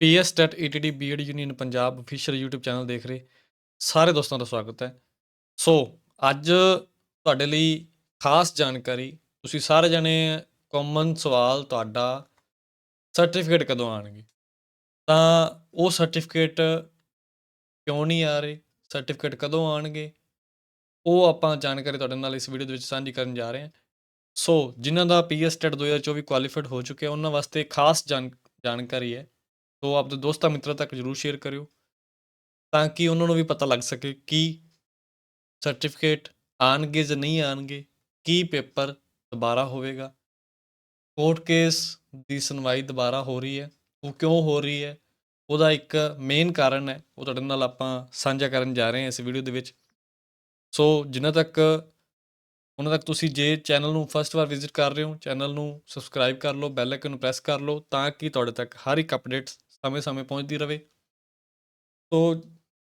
PS ETT ETD BEd union Punjab official YouTube channel ਦੇਖ ਰਹੇ। ਸਾਰੇ ਦੋਸਤਾਂ ਦਾ ਸਵਾਗਤ ਹੈ। ਸੋ ਅੱਜ ਤੁਹਾਡੇ ਲਈ ਖਾਸ ਜਾਣਕਾਰੀ, ਤੁਸੀਂ ਸਾਰੇ ਜਣੇ ਕਾਮਨ ਸਵਾਲ ਤੁਹਾਡਾ ਸਰਟੀਫਿਕੇਟ ਕਦੋਂ ਆਣਗੇ ਤਾਂ ਉਹ ਸਰਟੀਫਿਕੇਟ ਕਿਉਂ ਨਹੀਂ ਆ ਰਹੇ? ਸਰਟੀਫਿਕੇਟ ਕਦੋਂ ਆਣਗੇ ਉਹ ਆਪਾਂ ਜਾਣਕਾਰੀ ਤੁਹਾਡੇ ਨਾਲ ਇਸ ਵੀਡੀਓ ਦੇ ਵਿੱਚ ਸਾਂਝੀ ਕਰਨ ਜਾ ਰਹੇ ਹਾਂ। ਸੋ ਜਿਨ੍ਹਾਂ ਦਾ ਪੀਐਸ.ਟੈਟ 2024 ਕੁਆਲੀਫਾਈਡ ਹੋ ਚੁੱਕਿਆ, ਉਹਨਾਂ ਵਾਸਤੇ ਖਾਸ ਜਾਣ, ਜਾਣਕਾਰੀ ਹੈ। ਸੋ ਆਪਣੇ ਦੋਸਤਾਂ ਮਿੱਤਰਾਂ ਤੱਕ ਜਰੂਰ ਸ਼ੇਅਰ ਕਰਿਓ ਤਾਂ ਕਿ ਉਹਨਾਂ ਨੂੰ ਵੀ ਪਤਾ ਲੱਗ ਸਕੇ ਕਿ ਸਰਟੀਫਿਕੇਟ ਆਣਗੇ ਜਾਂ ਨਹੀਂ ਆਣਗੇ ਕੀ ਪੇਪਰ ਦੁਬਾਰਾ ਹੋਵੇਗਾ ਕੋਰਟ ਕੇਸ ਦੀ ਸੁਣਵਾਈ ਦੁਬਾਰਾ ਹੋ ਰਹੀ ਹੈ ਉਹ ਕਿਉਂ ਹੋ ਰਹੀ ਹੈ ਉਹਦਾ ਇੱਕ ਮੇਨ ਕਾਰਨ ਹੈ ਉਹ ਤੁਹਾਡੇ ਨਾਲ ਆਪਾਂ ਸਾਂਝਾ ਕਰਨ ਜਾ ਰਹੇ ਹਾਂ ਇਸ ਵੀਡੀਓ ਦੇ ਵਿੱਚ ਸੋ ਜਿਨ੍ਹਾਂ ਤੱਕ ਉਹਨਾਂ ਤੱਕ ਤੁਸੀਂ ਜੇ ਚੈਨਲ ਨੂੰ ਫਸਟ ਵਾਰ ਵਿਜ਼ਿਟ ਕਰ ਰਹੇ ਹੋ ਚੈਨਲ ਨੂੰ ਸਬਸਕ੍ਰਾਈਬ ਕਰ ਲਓ ਬੈਲ ਆਈਕਨ ਨੂੰ ਪ੍ਰੈਸ ਕਰ ਲਓ ਤਾਂ ਕਿ ਤੁਹਾਡੇ ਤੱਕ ਹਰ ਇੱਕ ਅਪਡੇਟ ਸਮੇਂ-ਸਮੇਂ ਪਹੁੰਚਦੀ ਰਹੇ ਸੋ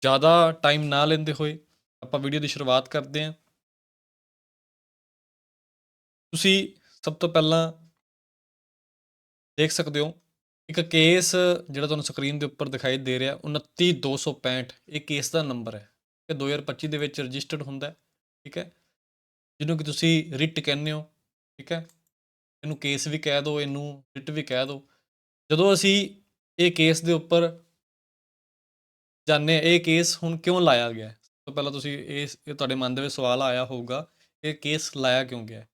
ਜ਼ਿਆਦਾ ਟਾਈਮ ਨਾ ਲੈਂਦੇ ਹੋਏ ਆਪਾਂ ਵੀਡੀਓ ਦੀ ਸ਼ੁਰੂਆਤ ਕਰਦੇ ਹਾਂ। ਤੁਸੀਂ ਸਭ ਤੋਂ ਪਹਿਲਾਂ ਦੇਖ ਸਕਦੇ ਹੋ, ਇੱਕ ਕੇਸ ਜਿਹੜਾ ਤੁਹਾਨੂੰ ਸਕਰੀਨ ਦੇ ਉੱਪਰ ਦਿਖਾਈ ਦੇ ਰਿਹਾ 29265 ਇਹ ਕੇਸ ਦਾ ਨੰਬਰ ਹੈ। ਇਹ 2025 ਦੇ ਵਿੱਚ ਰਜਿਸਟਰਡ ਹੁੰਦਾ ਠੀਕ ਹੈ? ਜਿਹਨੂੰ ਕਿ ਤੁਸੀਂ ਰਿਟ ਕਹਿੰਦੇ ਹੋ, ਠੀਕ ਹੈ? ਇਹਨੂੰ ਕੇਸ ਵੀ ਕਹਿ ਦਿਓ, ਇਹਨੂੰ ਰਿਟ ਵੀ ਕਹਿ ਦਿਓ। ਜਦੋਂ ਅਸੀਂ ਇਹ ਕੇਸ ਦੇ ਉੱਪਰ ਜਾਣੇ ਇਹ ਕੇਸ ਹੁਣ ਕਿਉਂ ਲਾਇਆ ਗਿਆ ਤੋਂ ਪਹਿਲਾਂ ਤੁਸੀਂ ਇਹ ਇਹ ਤੁਹਾਡੇ ਮਨ ਦੇ ਵਿੱਚ ਸਵਾਲ ਆਇਆ ਹੋਊਗਾ, ਇਹ ਕੇਸ ਲਾਇਆ ਕਿਉਂ ਗਿਆ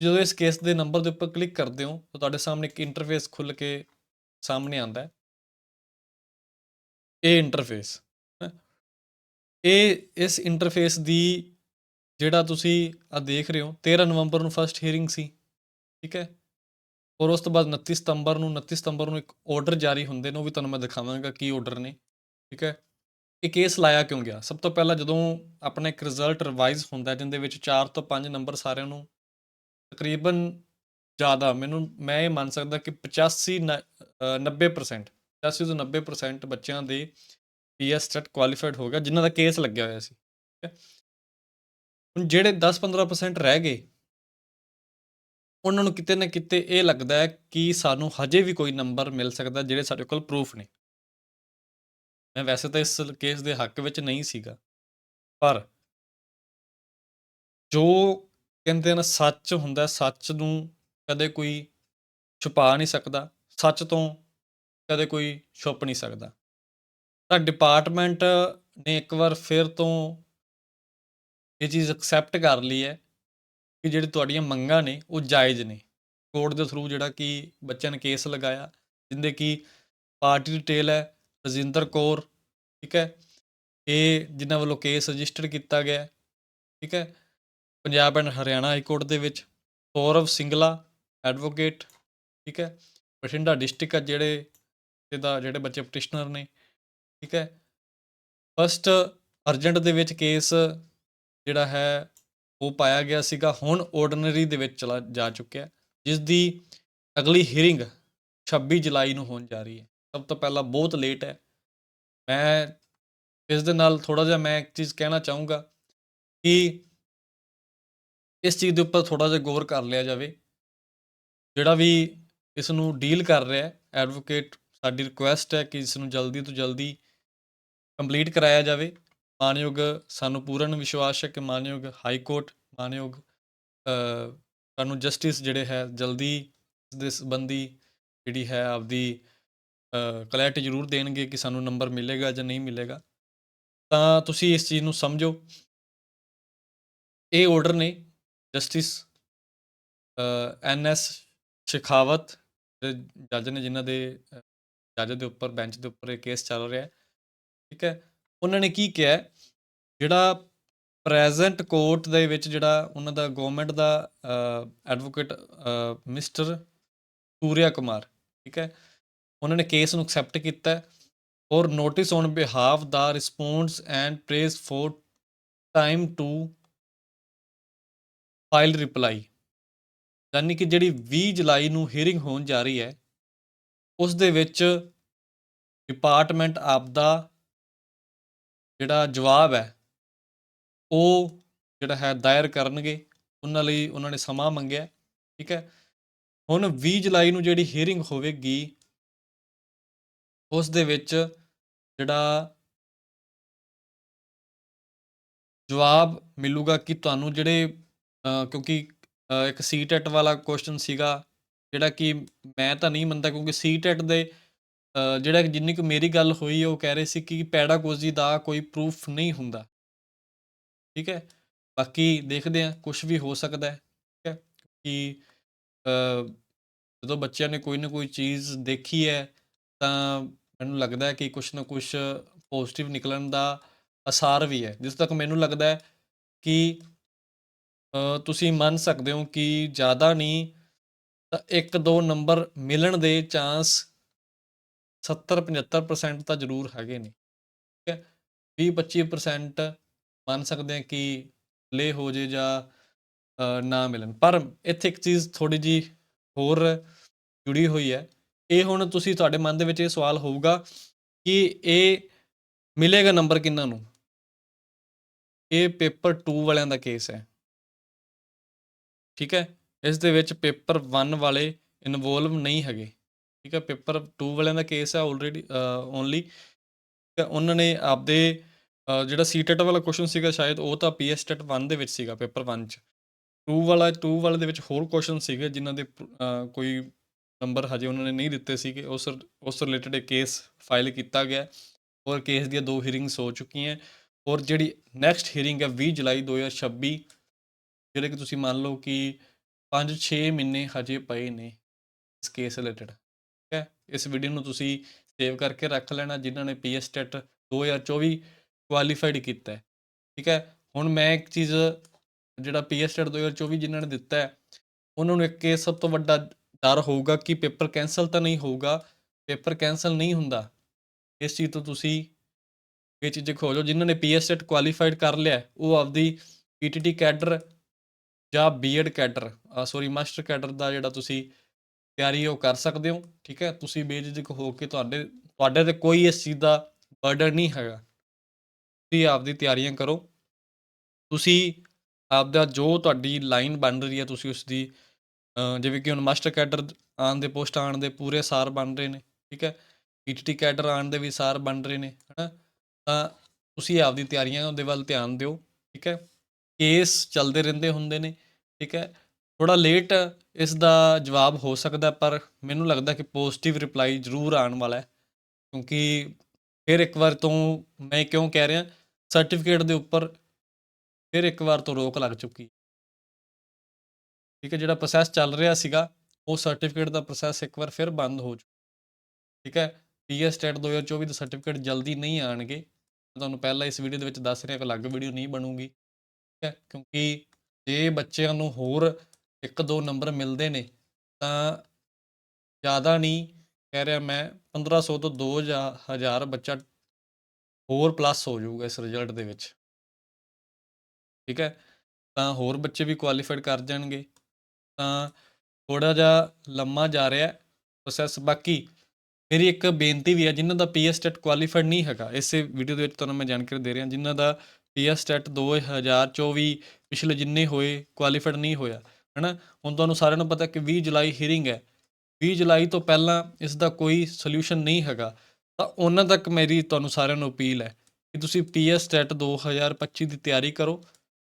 ਜਦੋਂ ਇਸ ਕੇਸ ਦੇ ਨੰਬਰ ਦੇ ਉੱਪਰ ਕਲਿੱਕ ਕਰਦੇ ਹੋ, ਤਾਂ ਤੁਹਾਡੇ ਸਾਹਮਣੇ ਇੱਕ ਇੰਟਰਫੇਸ ਖੁੱਲ ਕੇ ਸਾਹਮਣੇ ਆਉਂਦਾ ਹੈ। ਇਹ ਇੰਟਰਫੇਸ ਹੈ। ਇਹ, ਇਸ ਇੰਟਰਫੇਸ ਦੀ ਜਿਹੜਾ ਤੁਸੀਂ ਆ ਦੇਖ ਰਹੇ ਹੋ 13 ਨਵੰਬਰ ਨੂੰ ਫਰਸਟ ਹੀਅਰਿੰਗ ਸੀ, ਠੀਕ ਹੈ? ਔਰ ਉਸ ਤੋਂ ਬਾਅਦ 29 ਸਤੰਬਰ ਨੂੰ 29 ਸਤੰਬਰ ਨੂੰ ਇੱਕ ਆਰਡਰ ਜਾਰੀ ਹੁੰਦੇ ਨੇ ਉਹ ਵੀ ਤੁਹਾਨੂੰ ਮੈਂ ਦਿਖਾਵਾਂਗਾ ਕੀ ਆਰਡਰ ਨੇ ਠੀਕ ਹੈ? ਇਹ ਕੇਸ ਲਾਇਆ ਕਿਉਂ ਗਿਆ? ਸਭ ਤੋਂ ਪਹਿਲਾਂ ਜਦੋਂ ਆਪਣਾ ਇੱਕ ਰਿਜ਼ਲਟ ਰਿਵਾਈਜ਼ ਹੁੰਦਾ ਹੈ, ਜਿੰਦੇ ਵਿੱਚ 4 ਤੋਂ 5 ਨੰਬਰ ਸਾਰਿਆਂ ਨੂੰ ਤਕਰੀਬਨ ਜ਼ਿਆਦਾ ਮੈਨੂੰ ਮੈਂ ਇਹ ਮੰਨ ਸਕਦਾ ਕਿ 85 ਨ- ਅ, 90% 85 ਤੋਂ 90% ਬੱਚਿਆਂ ਦੇ ਪੀਐਸ ਟੈਟ ਕੁਆਲੀਫਾਈਡ ਹੋ ਗਿਆ ਜਿਨ੍ਹਾਂ ਦਾ ਕੇਸ ਲੱਗਿਆ ਹੋਇਆ ਸੀ ਠੀਕ ਹੈ? ਹੁਣ ਜਿਹੜੇ 10-15% ਰਹਿ ਗਏ ਉਹਨਾਂ ਨੂੰ ਕਿਤੇ ਨਾ ਕਿਤੇ ਇਹ ਲੱਗਦਾ ਹੈ ਕਿ ਸਾਨੂੰ ਹਜੇ ਵੀ ਕੋਈ ਨੰਬਰ ਮਿਲ ਸਕਦਾ ਜਿਹੜੇ ਸਾਡੇ ਕੋਲ ਪ੍ਰੂਫ ਨੇ। ਮੈਂ ਵੈਸੇ ਤਾਂ ਇਸ ਕੇਸ ਦੇ ਹੱਕ ਵਿੱਚ ਨਹੀਂ ਸੀਗਾ, ਪਰ ਜੋ ਕਹਿੰਦੇ ਨੇ ਸੱਚ ਹੁੰਦਾ ਸੱਚ ਨੂੰ ਕਦੇ ਕੋਈ ਛੁਪਾ ਨਹੀਂ ਸਕਦਾ, ਸੱਚ ਤੋਂ ਕਦੇ ਕੋਈ ਛੁਪ ਨਹੀਂ ਸਕਦਾ। ਤਾਂ ਡਿਪਾਰਟਮੈਂਟ ਨੇ ਇੱਕ ਵਾਰ ਫਿਰ ਤੋਂ ਇਹ ਚੀਜ਼ ਐਕਸੈਪਟ ਕਰ ਲਈ ਹੈ ਕਿ ਜਿਹੜੀ ਤੁਹਾਡੀਆਂ ਮੰਗਾਂ ਨੇ ਉਹ ਜਾਇਜ਼ ਨੇ। ਕੋਰਟ ਦੇ ਥਰੂ ਜਿਹੜਾ ਕਿ ਬੱਚਿਆਂ ਨੇ ਕੇਸ ਲਗਾਇਆ, ਜਿੰਦੇ ਕਿ ਪਾਰਟੀ ਡਿਟੇਲ ਹੈ ਰਜਿੰਦਰ ਕੌਰ, ਠੀਕ ਹੈ? ਇਹ ਜਿਨ੍ਹਾਂ ਵੱਲੋਂ ਕੇਸ ਰਜਿਸਟਰ ਕੀਤਾ ਗਿਆ, ਠੀਕ ਹੈ? Punjab and Haryana high court ਦੇ ਵਿੱਚ ਸੌਰਵ ਸਿੰਗਲਾ, ਐਡਵੋਕੇਟ, ਠੀਕ ਹੈ? ਬਠਿੰਡਾ ਡਿਸਟ੍ਰਿਕਟ ਆ ਜਿਹੜੇ ਇਹਦਾ ਜਿਹੜੇ ਬੱਚੇ ਪਟੀਸ਼ਨਰ ਨੇ, ਠੀਕ ਹੈ? ਫਸਟ ਅਰਜੈਂਟ ਦੇ ਵਿੱਚ ਕੇਸ ਜਿਹੜਾ ਹੈ ਉਹ ਪਾਇਆ ਗਿਆ ਸੀਗਾ, ਹੁਣ ਆਰਡੀਨਰੀ ਦੇ ਵਿੱਚ ਚਲਾ ਜਾ ਚੁੱਕਿਆ ਜਿਸ ਦੀ ਅਗਲੀ ਹੀਅਰਿੰਗ 26 ਜੁਲਾਈ ਨੂੰ ਹੋਣ ਜਾ ਰਹੀ ਹੈ। ਸਭ ਤੋਂ ਪਹਿਲਾਂ ਬਹੁਤ ਲੇਟ ਹੈ। ਮੈਂ ਇਸ ਦੇ ਨਾਲ ਥੋੜਾ ਜਿਹਾ ਮੈਂ ਇੱਕ ਚੀਜ਼ ਕਹਿਣਾ ਚਾਹੂੰਗਾ ਕਿ ਇਸ ਚੀਜ਼ ਦੇ ਉੱਪਰ ਥੋੜਾ ਜਿਹਾ ਗੌਰ ਕਰ ਲਿਆ ਜਾਵੇ। ਜਿਹੜਾ ਵੀ ਇਸ ਨੂੰ ਡੀਲ ਕਰ ਰਿਹਾ ਹੈ ਐਡਵੋਕੇਟ ਸਾਡੀ ਰਿਕੁਐਸਟ ਹੈ ਕਿ ਇਸ ਨੂੰ ਜਲਦੀ ਤੋਂ ਜਲਦੀ ਕੰਪਲੀਟ ਕਰਾਇਆ ਜਾਵੇ। ਮਾਨਯੋਗ, ਸਾਨੂੰ ਪੂਰਨ ਵਿਸ਼ਵਾਸ ਹੈ ਕਿ ਮਾਨਯੋਗ ਹਾਈ ਕੋਰਟ ਮਾਨਯੋਗ ਸਾਨੂੰ ਜਸਟਿਸ ਜਿਹੜੇ ਹੈ, ਜਲਦੀ ਦੇ ਸੰਬੰਧੀ ਜਿਹੜੀ ਹੈ, ਆਪਦੀ ਕਲੈਰਟੀ ਜ਼ਰੂਰ ਦੇਣਗੇ ਕਿ ਸਾਨੂੰ ਨੰਬਰ ਮਿਲੇਗਾ ਜਾਂ ਨਹੀਂ ਮਿਲੇਗਾ। ਤਾਂ ਤੁਸੀਂ ਇਸ ਚੀਜ਼ ਨੂੰ ਸਮਝੋ। ਇਹ ਆਰਡਰ ਨੇ ਜਸਟਿਸ ਐਨ ਐਸ ਸ਼ਿਖਾਵਤ ਜੱਜ ਨੇ ਜਿਨ੍ਹਾਂ ਦੇ ਜੱਜ ਦੇ ਉੱਪਰ ਬੈਂਚ ਦੇ ਉੱਪਰ ਇਹ ਕੇਸ ਚੱਲ ਰਿਹਾ ਹੈ। ਠੀਕ ਹੈ। ਉਹਨਾਂ ਨੇ ਕੀ ਕਿਹਾ? ਜਿਹੜਾ ਪ੍ਰੈਜ਼ੈਂਟ ਕੋਰਟ ਦੇ ਵਿੱਚ ਜਿਹੜਾ ਉਹਨਾਂ ਦਾ ਗਵਰਨਮੈਂਟ ਦਾ ਐਡਵੋਕੇਟ ਮਿਸਟਰ ਸੂਰਿਆ ਕੁਮਾਰ, ਠੀਕ ਹੈ? ਉਹਨਾਂ ਨੇ ਕੇਸ ਨੂੰ ਐਕਸੈਪਟ ਕੀਤਾ ਔਰ notice on behalf the response and press for time to file reply ਯਾਨੀ ਕਿ ਜਿਹੜੀ 20 ਜੁਲਾਈ ਨੂੰ ਹੀਅਰਿੰਗ ਹੋਣ ਜਾ ਰਹੀ ਹੈ, ਉਸ ਦੇ ਵਿੱਚ ਡਿਪਾਰਟਮੈਂਟ ਆਪ ਦਾ ਜਿਹੜਾ ਜਵਾਬ ਹੈ ਉਹ ਜਿਹੜਾ ਹੈ ਦਾਇਰ ਕਰਨਗੇ। ਉਹਨਾਂ ਲਈ ਉਹਨਾਂ ਨੇ ਸਮਾਂ ਮੰਗਿਆ ਠੀਕ ਹੈ? ਹੁਣ 20 ਜੁਲਾਈ ਨੂੰ ਜਿਹੜੀ ਹੀਅਰਿੰਗ ਹੋਵੇਗੀ ਉਸ ਦੇ ਵਿੱਚ ਜਿਹੜਾ ਜਵਾਬ ਮਿਲੂਗਾ ਕਿ ਤੁਹਾਨੂੰ ਜਿਹੜੇ ਕਿਉਂਕਿ ਅ, ਇੱਕ ਸੀਟੈਟ ਵਾਲਾ ਕੁਐਸਚਨ ਸੀਗਾ ਜਿਹੜਾ ਕਿ ਮੈਂ ਤਾਂ ਨਹੀਂ ਮੰਨਦਾ ਕਿਉਂਕਿ ਸੀਟੈਟ ਦੇ ਜਿਹੜਾ ਜਿੰਨੀ ਕੁ ਮੇਰੀ ਗੱਲ ਹੋਈ, ਉਹ ਕਹਿ ਰਹੇ ਸੀ ਕਿ ਪੈਡਾਗੋਜੀ ਦਾ ਕੋਈ ਪ੍ਰੂਫ ਨਹੀਂ ਹੁੰਦਾ। ਠੀਕ ਹੈ? ਬਾਕੀ ਦੇਖਦੇ ਹਾਂ ਕੁਝ ਵੀ ਹੋ ਸਕਦਾ ਹੈ। ਠੀਕ ਹੈ? ਕਿ ਜਦੋਂ ਬੱਚਿਆਂ ਨੇ ਕੋਈ ਨਾ ਕੋਈ ਚੀਜ਼ ਦੇਖੀ ਹੈ, ਤਾਂ ਮੈਨੂੰ ਲੱਗਦਾ ਹੈ ਕਿ ਕੁਝ ਨਾ ਕੁਝ ਪੋਜ਼ਿਟਿਵ ਨਿਕਲਣ ਦਾ ਅਸਾਰ ਵੀ ਹੈ। ਜਿਸ ਤੱਕ ਮੈਨੂੰ ਲੱਗਦਾ ਹੈ ਕਿ ਤੁਸੀਂ ਮੰਨ ਸਕਦੇ ਹੋ ਕਿ ਜ਼ਿਆਦਾ ਨਹੀਂ, ਤਾਂ ਇੱਕ ਦੋ ਨੰਬਰ ਮਿਲਣ ਦੇ ਚਾਂਸ 70-75% ਤਾਂ ਜ਼ਰੂਰ ਹੈਗੇ ਨੇ, ਠੀਕ ਹੈ? 20-25% ਮੰਨ ਸਕਦੇ ਹਾਂ ਕਿ ਲੇ ਹੋ ਜੇ ਜਾਂ ਨਾ ਮਿਲਣ। ਪਰ ਇੱਥੇ ਇੱਕ ਚੀਜ਼ ਥੋੜੀ ਜੀ ਹੋਰ ਜੁੜੀ ਹੋਈ ਹੈ। ਇਹ ਹੁਣ ਤੁਸੀਂ ਤੁਹਾਡੇ ਮਨ ਦੇ ਵਿੱਚ ਇਹ ਸਵਾਲ ਹੋਊਗਾ ਕਿ ਇਹ ਮਿਲੇਗਾ ਨੰਬਰ ਕਿੰਨਾ ਨੂੰ? ਇਹ ਪੇਪਰ 2 ਵਾਲਿਆਂ ਦਾ ਕੇਸ ਹੈ। ਠੀਕ ਹੈ? ਇਸ ਦੇ ਵਿੱਚ ਪੇਪਰ 1 ਵਾਲੇ ਇਨਵੋਲਵ ਨਹੀਂ ਹੈਗੇ। ਠੀਕ ਹੈ ਪੇਪਰ 2 ਵਾਲਿਆਂ ਦਾ ਕੇਸ ਹੈ ਆਲਰੇਡੀ ਓਨਲੀ ਉਹਨਾਂ ਨੇ ਆਪਦੇ ਅ, ਜਿਹੜਾ ਸੀਟੈਟ ਵਾਲਾ ਕੁਐਸਚਨ ਸੀਗਾ ਸ਼ਾਇਦ ਉਹ ਤਾਂ ਪੀਐਸਟੈਟ 1 ਦੇ ਵਿੱਚ ਸੀਗਾ ਪੇਪਰ 1 ਚ। 2 ਵਾਲਾ 2 ਵਾਲੇ ਦੇ ਵਿੱਚ ਹੋਰ ਕੁਐਸਚਨ ਸੀਗੇ ਜਿਨ੍ਹਾਂ ਦੇ ਕੋਈ ਨੰਬਰ ਹਜੇ ਉਹਨਾਂ ਨੇ ਨਹੀਂ ਦਿੱਤੇ ਸੀਗੇ। ਉਸ ਉਸ ਰਿਲੇਟਡ ਇੱਕ ਕੇਸ ਫਾਈਲ ਕੀਤਾ ਗਿਆ। ਔਰ ਕੇਸ ਦੀਆਂ ਦੋ ਹੀਅਰਿੰਗਸ ਹੋ ਚੁੱਕੀਆਂ। ਔਰ ਜਿਹੜੀ ਨੈਕਸਟ ਹੀਅਰਿੰਗ ਹੈ 20 ਜੁਲਾਈ 2026 ਜਿਹੜੇ ਕਿ ਤੁਸੀਂ ਮੰਨ ਲਓ ਕਿ 5-6 ਮਹੀਨੇ ਹਜੇ ਪਏ ਨੇ ਇਸ ਕੇਸ ਰਿਲੇਟਡ ਹੈ, ਇਸ ਵੀਡੀਓ ਨੂੰ ਤੁਸੀਂ ਸੇਵ ਕਰਕੇ ਰੱਖ ਲੈਣਾ, ਜਿਨ੍ਹਾਂ ਨੇ ਪੀਐਸਟੈਟ 2024 ਕੁਆਲੀਫਾਈਡ ਕੀਤਾ ਹੈ, ਠੀਕ ਹੈ? ਹੁਣ ਮੈਂ ਇੱਕ ਚੀਜ਼, ਜਿਹੜਾ ਪੀਐਸਟੈਟ 2024 ਜਿਨ੍ਹਾਂ ਨੇ ਦਿੱਤਾ ਹੈ, ਉਹਨਾਂ ਨੂੰ ਇੱਕ ਇਹ ਸਭ ਤੋਂ ਵੱਡਾ ਡਰ ਹੋਊਗਾ ਕਿ ਪੇਪਰ ਕੈਨਸਲ ਤਾਂ ਨਹੀਂ ਹੋਊਗਾ ਪੇਪਰ ਕੈਨਸਲ ਨਹੀਂ ਹੁੰਦਾ, ਇਸ ਚੀਜ਼ ਤੋਂ ਤੁਸੀਂ ਇਹ ਚੀਜ਼ ਖੋਜੋ, ਜਿਨ੍ਹਾਂ ਨੇ ਪੀਐਸਟੈਟ ਕੁਆਲੀਫਾਈਡ ਕਰ ਲਿਆ ਉਹ ਆਪਦੀ ਪੀਟੀਟੀ ਕੈਡਰ ਜਾਂ BEd cadre sorry master cadre ਦਾ ਜਿਹੜਾ ਤੁਸੀਂ ਤਿਆਰੀ ਉਹ ਕਰ ਸਕਦੇ ਹੋ, ਠੀਕ ਹੈ? ਤੁਸੀਂ ਬੇਝਿਜਕ ਹੋ ਕੇ ਤੁਹਾਡੇ ਤੁਹਾਡੇ ਤੇ ਕੋਈ ਇਸ ਚੀਜ਼ ਦਾ ਬਰਡਨ ਨਹੀਂ ਹੈਗਾ। ਤੁਸੀਂ ਆਪਦੀ ਤਿਆਰੀਆਂ ਕਰੋ। ਤੁਸੀਂ ਆਪਦਾ ਜੋ ਤੁਹਾਡੀ ਲਾਈਨ ਬਣ ਰਹੀ ਹੈ, ਤੁਸੀਂ ਉਸ ਦੀ ਜਿਵੇਂ ਕਿ ਹੁਣ ਮਾਸਟਰ ਕੈਡਰ ਆਉਣ ਦੇ ਪੋਸਟ ਆਉਣ ਦੇ ਪੂਰੇ ਸਾਰ ਬਣ ਰਹੇ ਨੇ, ਠੀਕ ਹੈ? ਪੀਟੀਟੀ ਕੈਡਰ ਆਉਣ ਦੇ ਵੀ ਸਾਰ ਬਣ ਰਹੇ ਨੇ, ਹਨਾ? ਤਾਂ ਤੁਸੀਂ ਆਪਦੀ ਤਿਆਰੀਆਂ ਦੇ ਵੱਲ ਧਿਆਨ ਦਿਓ, ਠੀਕ ਹੈ? ਕੇਸ ਚੱਲਦੇ ਰਹਿੰਦੇ ਹੁੰਦੇ ਨੇ, ਠੀਕ ਹੈ? ਥੋੜਾ ਲੇਟ ਇਸ ਦਾ ਜਵਾਬ ਹੋ ਸਕਦਾ, ਪਰ ਮੈਨੂੰ ਲੱਗਦਾ ਕਿ ਪੋਜ਼ਿਟਿਵ ਰਿਪਲਾਈ ਜ਼ਰੂਰ ਆਉਣ ਵਾਲਾ ਹੈ। ਕਿਉਂਕਿ ਫਿਰ ਇੱਕ ਵਾਰ ਤੋਂ ਮੈਂ ਕਿਉਂ ਕਹਿ ਰਿਹਾ ਸਰਟੀਫਿਕੇਟ ਦੇ ਉੱਪਰ ਫਿਰ ਇੱਕ ਵਾਰ ਤੋਂ ਰੋਕ ਲੱਗ ਚੁੱਕੀ ਠੀਕ ਹੈ, ਜਿਹੜਾ ਪ੍ਰੋਸੈਸ ਚੱਲ ਰਿਹਾ ਸੀਗਾ, ਉਹ ਸਰਟੀਫਿਕੇਟ ਦਾ ਪ੍ਰੋਸੈਸ ਇੱਕ ਵਾਰ ਫਿਰ ਬੰਦ ਹੋ ਚੁੱਕਾ। ਠੀਕ ਹੈ ਪੀਐਸ ਸਟੇਟ 2024 ਦੇ ਸਰਟੀਫਿਕੇਟ ਜਲਦੀ ਨਹੀਂ ਆਣਗੇ ਮੈਂ ਤੁਹਾਨੂੰ ਪਹਿਲਾਂ ਇਸ ਵੀਡੀਓ ਦੇ ਵਿੱਚ ਦੱਸ ਰਿਹਾ ਕਿ ਅਲੱਗ ਵੀਡੀਓ ਨਹੀਂ ਬਣੂਗੀ। ਠੀਕ ਹੈ, ਕਿਉਂਕਿ ਜੇ ਬੱਚਿਆਂ ਨੂੰ ਹੋਰ ਇੱਕ ਦੋ ਨੰਬਰ ਮਿਲਦੇ ਨੇ, ਤਾਂ ਜ਼ਿਆਦਾ ਨਹੀਂ ਕਹਿ ਰਿਹਾ ਮੈਂ 1500 ਤੋਂ 2000 ਬੱਚਾ ਹੋਰ ਪਲੱਸ ਹੋ ਜਾਊਗਾ ਇਸ ਰਿਜ਼ਲਟ ਦੇ ਵਿੱਚ। ਠੀਕ ਹੈ? ਤਾਂ ਹੋਰ ਬੱਚੇ ਵੀ ਕੁਆਲੀਫਾਈਡ ਕਰ ਜਾਣਗੇ। ਤਾਂ ਥੋੜਾ ਜਿਹਾ ਲੰਮਾ ਜਾ ਰਿਹਾ ਪ੍ਰੋਸੈਸ ਬਾਕੀ ਮੇਰੀ ਇੱਕ ਬੇਨਤੀ ਵੀ ਹੈ, ਜਿਨ੍ਹਾਂ ਦਾ ਪੀਐਸ ਟੈਟ ਕੁਆਲੀਫਾਈਡ ਨਹੀਂ ਹੈਗਾ, ਇਸੇ ਵੀਡੀਓ ਦੇ ਵਿੱਚ ਤੁਹਾਨੂੰ ਮੈਂ ਜਾਣਕਾਰੀ ਦੇ ਰਿਹਾ, ਜਿਨ੍ਹਾਂ ਦਾ ਪੀਐਸ ਟੈਟ 2024 ਪਿਛਲੇ ਜਿੰਨੇ ਹੋਏ ਕੁਆਲੀਫਾਈਡ ਨਹੀਂ ਹੋਇਆ ਹੈਨਾ? ਹੁਣ ਤੁਹਾਨੂੰ ਸਾਰਿਆਂ ਨੂੰ ਪਤਾ ਕਿ 20 ਜੁਲਾਈ ਹੀਅਰਿੰਗ ਹੈ। 20 ਜੁਲਾਈ ਤੋਂ ਪਹਿਲਾਂ ਇਸ ਦਾ ਕੋਈ ਸੋਲੂਸ਼ਨ ਨਹੀਂ ਹੈਗਾ। ਤਾਂ ਉਹਨਾਂ ਤੱਕ ਮੇਰੀ ਤੁਹਾਨੂੰ ਸਾਰਿਆਂ ਨੂੰ ਅਪੀਲ ਹੈ ਕਿ ਤੁਸੀਂ ਪੀਐਸ ਟੈਟ 2025 ਦੀ ਤਿਆਰੀ ਕਰੋ।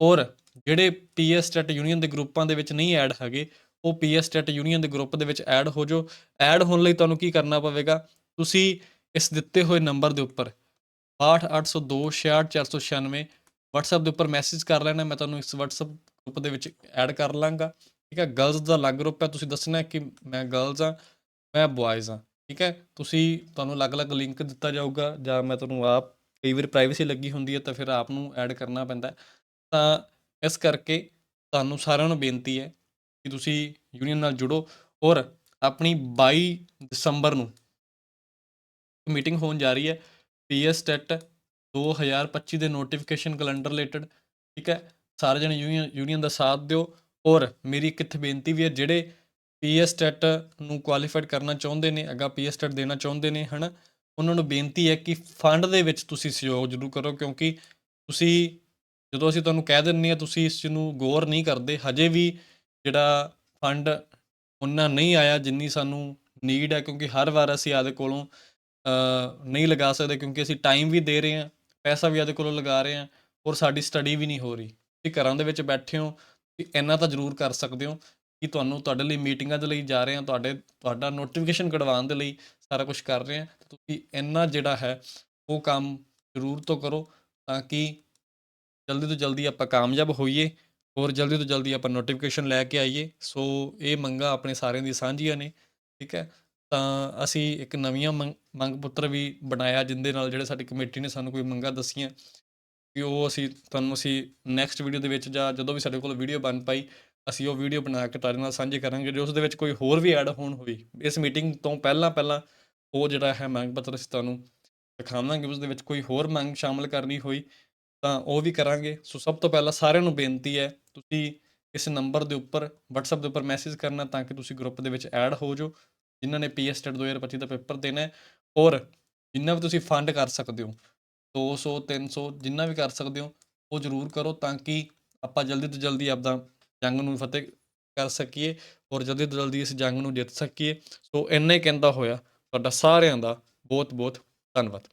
ਔਰ ਜਿਹੜੇ ਪੀਐਸ ਟੈਟ ਯੂਨੀਅਨ ਦੇ ਗਰੁੱਪਾਂ ਦੇ ਵਿੱਚ ਨਹੀਂ ਐਡ ਹੈਗੇ, ਉਹ ਪੀਐਸ ਟੈਟ ਯੂਨੀਅਨ ਦੇ ਗਰੁੱਪ ਦੇ ਵਿੱਚ ਐਡ ਹੋ ਜਾਓ। ਐਡ ਹੋਣ ਲਈ ਤੁਹਾਨੂੰ ਕੀ ਕਰਨਾ ਪਵੇਗਾ? ਤੁਸੀਂ ਇਸ ਦਿੱਤੇ ਹੋਏ ਨੰਬਰ ਦੇ ਉੱਪਰ 68802 66496 WhatsApp ਦੇ ਉੱਪਰ ਮੈਸੇਜ ਕਰ ਲੈਣਾ। ਮੈਂ ਤੁਹਾਨੂੰ ਇਸ WhatsApp ਗਰੁੱਪ ਦੇ ਵਿੱਚ ਐਡ ਕਰ ਲਾਂਗਾ। ਠੀਕ ਹੈ ਗਰਲਸ ਦਾ ਅਲੱਗ ਗਰੁੱਪ ਹੈ। ਤੁਸੀਂ ਦੱਸਣਾ ਕਿ ਮੈਂ ਗਰਲਸ ਹਾਂ, ਮੈਂ ਬॉयਜ਼ ਹਾਂ। ਠੀਕ ਹੈ, ਤੁਸੀਂ ਤੁਹਾਨੂੰ ਅਲੱਗ-ਅਲੱਗ ਲਿੰਕ ਦਿੱਤਾ ਜਾਊਗਾ, ਜਾਂ ਮੈਂ ਤੁਹਾਨੂੰ ਆਪ ਕਈ ਵਾਰ ਪ੍ਰਾਈਵੇਸੀ ਲੱਗੀ ਹੁੰਦੀ ਹੈ, ਤਾਂ ਫਿਰ ਆਪ ਨੂੰ ਐਡ ਕਰਨਾ ਪੈਂਦਾ ਤਾਂ ਇਸ ਕਰਕੇ ਤੁਹਾਨੂੰ ਸਾਰਿਆਂ ਨੂੰ ਬੇਨਤੀ ਹੈ ਕਿ ਤੁਸੀਂ ਯੂਨੀਅਨ ਨਾਲ ਜੁੜੋ ਔਰ ਆਪਣੀ 22 ਦਸੰਬਰ ਨੂੰ ਮੀਟਿੰਗ ਹੋਣ ਜਾ ਰਹੀ ਹੈ। ਪੀਐਸ ਟੈਟ 2025 ਦੇ ਨੋਟੀਫਿਕੇਸ਼ਨ ਕੈਲੰਡਰ ਰਿਲੇਟਡ ਠੀਕ ਹੈ ਸਾਰੇ ਜਣੇ ਯੂਨੀਅਨ ਯੂਨੀਅਨ ਦਾ ਸਾਥ ਦਿਓ। ਔਰ ਮੇਰੀ ਇੱਕ ਇੱਥੇ ਬੇਨਤੀ ਵੀ ਹੈ, ਜਿਹੜੇ ਪੀਐਸ ਟੈਟ ਨੂੰ ਕੁਆਲੀਫਾਈਡ ਕਰਨਾ ਚਾਹੁੰਦੇ ਨੇ ਅੱਗਾ ਪੀਐਸ ਟੈਟ ਦੇਣਾ ਚਾਹੁੰਦੇ ਨੇ, ਹਨਾ, ਉਹਨਾਂ ਨੂੰ ਬੇਨਤੀ ਹੈ ਕਿ ਫੰਡ ਦੇ ਵਿੱਚ ਤੁਸੀਂ ਸਹਿਯੋਗ ਜ਼ਰੂਰ ਕਰੋ, ਕਿਉਂਕਿ ਤੁਸੀਂ, ਜਦੋਂ ਅਸੀਂ ਤੁਹਾਨੂੰ ਕਹਿ ਦਿੰਨੇ ਆ ਤੁਸੀਂ ਇਸ ਨੂੰ ਗੌਰ ਨਹੀਂ ਕਰਦੇ, ਹਜੇ ਵੀ ਜਿਹੜਾ ਫੰਡ ਉਹਨਾਂ ਨਹੀਂ ਆਇਆ, ਜਿੰਨੀ ਸਾਨੂੰ ਨੀਡ ਹੈ, ਕਿਉਂਕਿ ਹਰ ਵਾਰ ਅਸੀਂ ਆਦੇ ਕੋਲੋਂ ਨਹੀਂ ਲਗਾ ਸਕਦੇ, ਕਿਉਂਕਿ ਅਸੀਂ ਟਾਈਮ ਵੀ ਦੇ ਰਹੇ ਹਾਂ, ਪੈਸਾ ਵੀ ਉਹਦੇ ਕੋਲੋਂ ਲਗਾ ਰਹੇ ਹਾਂ, ਔਰ ਸਾਡੀ ਸਟੱਡੀ ਵੀ ਨਹੀਂ ਹੋ ਰਹੀ। ਤੁਸੀਂ ਘਰਾਂ ਦੇ ਵਿੱਚ ਬੈਠੇ ਹੋ ਕਿ ਇੰਨਾ ਤਾਂ ਜ਼ਰੂਰ ਕਰ ਸਕਦੇ ਹੋ ਕਿ ਤੁਹਾਨੂੰ ਤੁਹਾਡੇ ਲਈ ਮੀਟਿੰਗਾਂ ਦੇ ਲਈ ਜਾ ਰਹੇ ਹਾਂ, ਤੁਹਾਡੇ, ਤੁਹਾਡਾ ਨੋਟੀਫਿਕੇਸ਼ਨ ਕਢਵਾਉਣ ਦੇ ਲਈ ਸਾਰਾ ਕੁਝ ਕਰ ਰਹੇ ਹਾਂ ਤੁਸੀਂ ਇੰਨਾ ਜਿਹੜਾ ਹੈ, ਉਹ ਕੰਮ ਜ਼ਰੂਰ ਤੋਂ ਕਰੋ ਤਾਂ ਕਿ ਜਲਦੀ ਤੋਂ ਜਲਦੀ ਆਪਾਂ ਕਾਮਯਾਬ ਹੋਈਏ ਔਰ ਜਲਦੀ ਤੋਂ ਜਲਦੀ ਆਪਾਂ ਨੋਟੀਫਿਕੇਸ਼ਨ ਲੈ ਕੇ ਆਈਏ। ਸੋ ਇਹ ਮੰਗਾਂ ਆਪਣੇ ਸਾਰਿਆਂ ਦੀ ਸਾਂਝੀਆਂ ਨੇ, ਠੀਕ ਹੈ? ਤਾਂ ਅਸੀਂ ਇੱਕ ਨਵੀਆਂ ਮੰਗ ਮੰਗ ਪੱਤਰ ਵੀ ਬਣਾਇਆ, ਜਿੰਦੇ ਨਾਲ ਜਿਹੜੇ ਸਾਡੀ ਕਮੇਟੀ ਨੇ ਸਾਨੂੰ ਕੋਈ ਮੰਗਾਂ ਦੱਸੀਆਂ। ਕਿ ਉਹ ਅਸੀਂ ਤੁਹਾਨੂੰ ਅਸੀਂ ਨੈਕਸਟ ਵੀਡੀਓ ਦੇ ਵਿੱਚ ਜਾਂ ਜਦੋਂ ਵੀ ਸਾਡੇ ਕੋਲ ਵੀਡੀਓ ਬਣ ਪਾਈ, ਅਸੀਂ ਉਹ ਵੀਡੀਓ ਬਣਾ ਕੇ ਤੁਹਾਡੇ ਨਾਲ ਸਾਂਝੀ ਕਰਾਂਗੇ, ਜੇ ਉਸ ਦੇ ਵਿੱਚ ਕੋਈ ਹੋਰ ਵੀ ਐਡ ਹੋਣ ਹੋਈ ਇਸ ਮੀਟਿੰਗ ਤੋਂ ਪਹਿਲਾਂ ਪਹਿਲਾਂ ਉਹ ਜਿਹੜਾ ਹੈ ਮੰਗ ਪੱਤਰ ਅਸੀਂ ਤੁਹਾਨੂੰ ਦਿਖਾਵਾਂਗੇ, ਉਸ ਦੇ ਵਿੱਚ ਕੋਈ ਹੋਰ ਮੰਗ ਸ਼ਾਮਲ ਕਰਨੀ ਹੋਈ ਤਾਂ ਉਹ ਵੀ ਕਰਾਂਗੇ। ਸੋ ਸਭ ਤੋਂ ਪਹਿਲਾਂ ਸਾਰਿਆਂ ਨੂੰ ਬੇਨਤੀ ਹੈ, ਤੁਸੀਂ ਇਸ ਨੰਬਰ ਦੇ ਉੱਪਰ, WhatsApp ਦੇ ਉੱਪਰ ਮੈਸੇਜ ਕਰਨਾ ਤਾਂ ਕਿ ਤੁਸੀਂ ਗਰੁੱਪ ਦੇ ਵਿੱਚ ਐਡ ਹੋ ਜਾਓ, ਜਿਨ੍ਹਾਂ ਨੇ ਪੀਐਸ ਟੈਟ 2025 ਦਾ ਪੇਪਰ ਦੇਣਾ ਹੈ, ਔਰ ਜਿੰਨਾ ਵੀ ਤੁਸੀਂ ਫੰਡ ਕਰ ਸਕਦੇ ਹੋ 200 300 ਜਿੰਨਾ ਵੀ ਕਰ ਸਕਦੇ ਹੋ, ਉਹ ਜ਼ਰੂਰ ਕਰੋ ਤਾਂ ਕਿ ਆਪਾਂ ਜਲਦੀ ਤੋਂ ਜਲਦੀ ਆਪਦਾ ਜੰਗ ਨੂੰ ਫਤਿਹ ਕਰ ਸਕੀਏ ਔਰ ਜਲਦੀ ਤੋਂ ਜਲਦੀ ਇਸ ਜੰਗ ਨੂੰ ਜਿੱਤ ਸਕੀਏ। ਸੋ ਇੰਨਾ ਹੀ ਕਹਿੰਦਾ ਹੋਇਆ। ਤੁਹਾਡਾ ਸਾਰਿਆਂ ਦਾ ਬਹੁਤ ਬਹੁਤ ਧੰਨਵਾਦ।